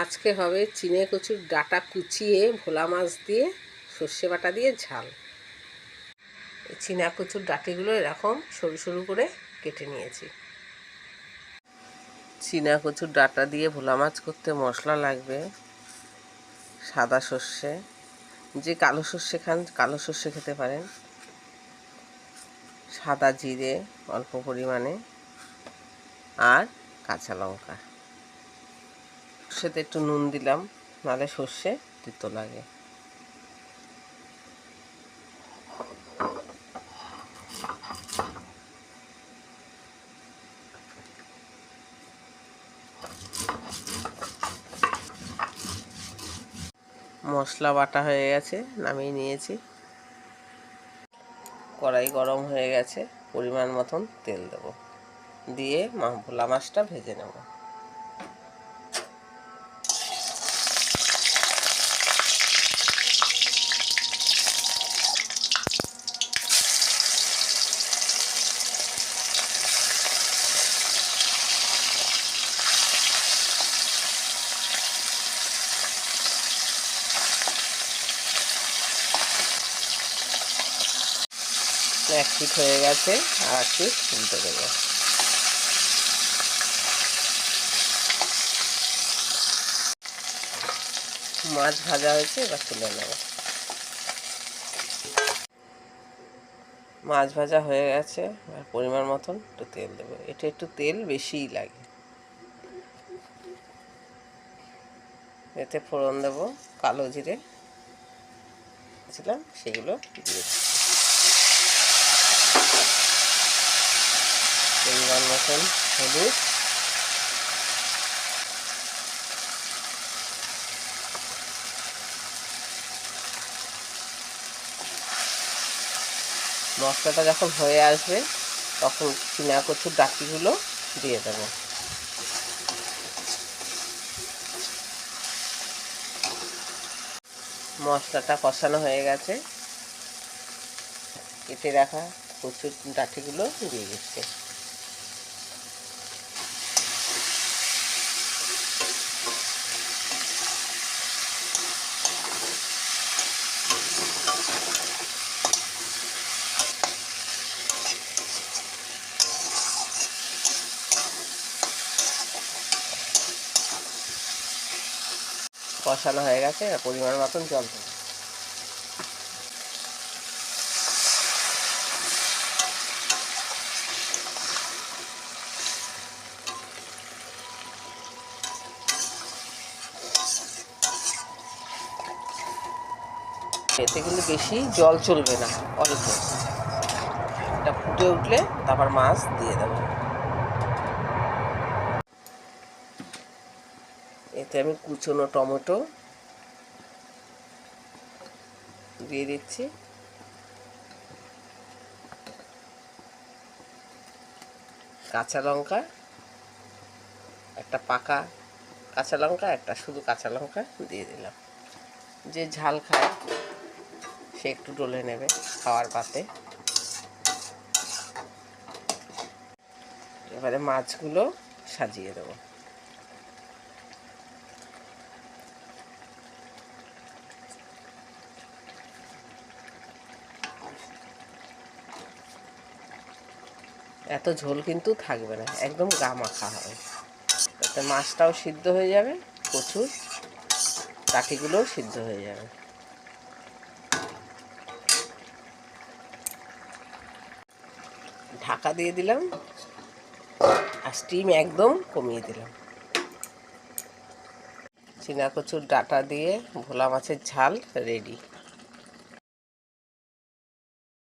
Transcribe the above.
আজকে হবে চিনে কচুর ডাটা কুচিয়ে, ভোলা মাছ দিয়ে, সর্ষে বাটা দিয়ে ঝাল। চিনা কচুর ডাটিগুলো এরকম সরু সরু করে কেটে নিয়েছি। চিনা কচুর ডাটা দিয়ে ভোলা মাছ করতে মশলা লাগবে, সাদা সর্ষে, যে কালো সর্ষে খান, কালো সর্ষে খেতে পারেন। সাদা জিরে অল্প পরিমাণে আর কাঁচা লঙ্কা। সর্ষেতে একটু নুন দিলাম, নালে সর্ষে তিতো লাগে। মশলা বাটা হয়ে গেছে, নামিয়ে নিয়েছি। কড়াই গরম হয়ে গেছে, পরিমাণ মতন তেল দেবো। দিয়ে ভোলা মাছটা ভেজে নেব। এক পিঠ হয়ে গেছে, আর এক পিঠ উল্টে দেবো। মাছ ভাজা হয়েছে, এবার তুলে নেব। মাছ ভাজা হয়ে গেছে, এবার পরিমাণ মতন একটু তেল দেবো। এটা একটু তেল বেশিই লাগে। এতে ফোড়ন দেবো, কালো জিরে ছিলাম সেগুলো দিয়ে দিচ্ছি পরিমাণ মতন হলুদ। মশলাটা যখন হয়ে আসবে, তখন চিনা কচুর ডাকিগুলো দিয়ে দেবো। মশলাটা কষানো হয়ে গেছে। কেটে রাখা কচুর ডাঁটিগুলো দিয়ে দিচ্ছে কষানো হয়ে গেছে পরিমাণ মতন জল দেবো। এতে কিন্তু বেশি জল চলবে না অল্প এটা ফুটে উঠলে তারপর মাছ দিয়ে দেবো। এতে আমি কুচনো টমেটো দিয়ে দিচ্ছি। কাঁচা লঙ্কা, একটা পাকা কাঁচা লঙ্কা, একটা শুধু কাঁচা লঙ্কা দিয়ে দিলাম। যে ঝাল খায় সে একটু ডলে নেবে খাওয়ার পাতে। এবারে মাছগুলো সাজিয়ে দেবো। এত ঝোল কিন্তু থাকবে না, একদম গা মাখা হবে। তাতে মাছটাও সিদ্ধ হয়ে যাবে প্রচুর কাঠিগুলোও সিদ্ধ হয়ে যাবে। ঢাকা দিয়ে দিলাম আর স্টিম একদম কমিয়ে দিলাম। চীনা কচুর ডাটা দিয়ে ভোলা মাছের ঝাল রেডি